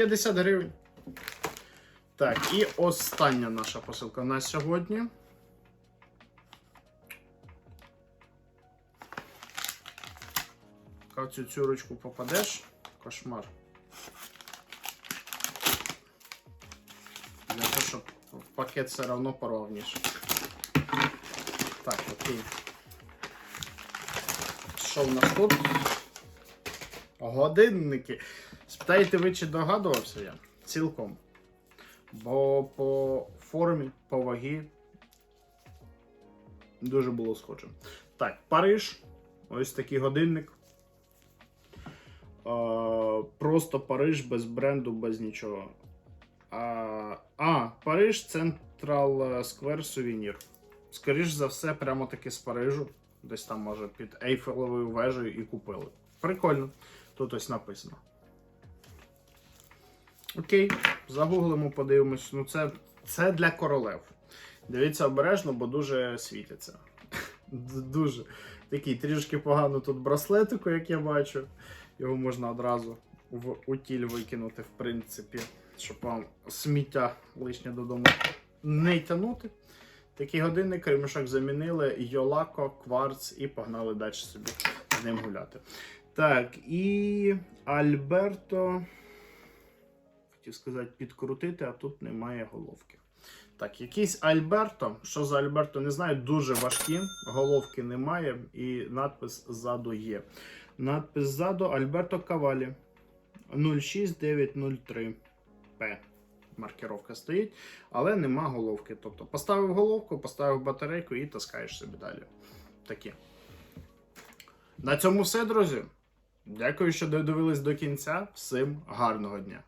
50 гривень. Так, і остання наша посилка на сьогодні. В цю цюрочку попадеш. Кошмар. Для того, щоб пакет все одно поровніше. Так, окей. Що в нас тут? Годинники. Спитаєте ви, чи догадувався я? Цілком. Бо по формі, по вагі дуже було схоже. Так, Париж. Ось такий годинник. А, просто Париж без бренду, без нічого. А, а Париж Централ Сквер Сувенір. Скоріш за все, прямо таки з Парижу. Десь там, може, під Ейфелевою вежею і купили. Прикольно. Тут ось написано. Окей, загуглимо, подивимось. Ну, це, це для королев. Дивіться обережно, бо дуже світиться. Дуже. Такий трішки погано тут браслетику, як я бачу. Його можна одразу в утіль викинути, в принципі, щоб вам сміття лишнє додому не тягнути. Такий годинник ремішок замінили, Йолако, кварц і погнали далі собі з ним гуляти. Так, і Альберто. Хотів сказати, підкрутити, а тут немає головки. Так, якийсь Альберто. Що за Альберто, не знаю, дуже важкі. Головки немає, і надпис ззаду є. Надпис ззаду Альберто Кавалі 06903 П. Маркировка стоїть, але нема головки. Тобто поставив головку, поставив батарейку і таскаєш собі далі. Такі. На цьому все, друзі. Дякую, що додивились до кінця. Всім гарного дня!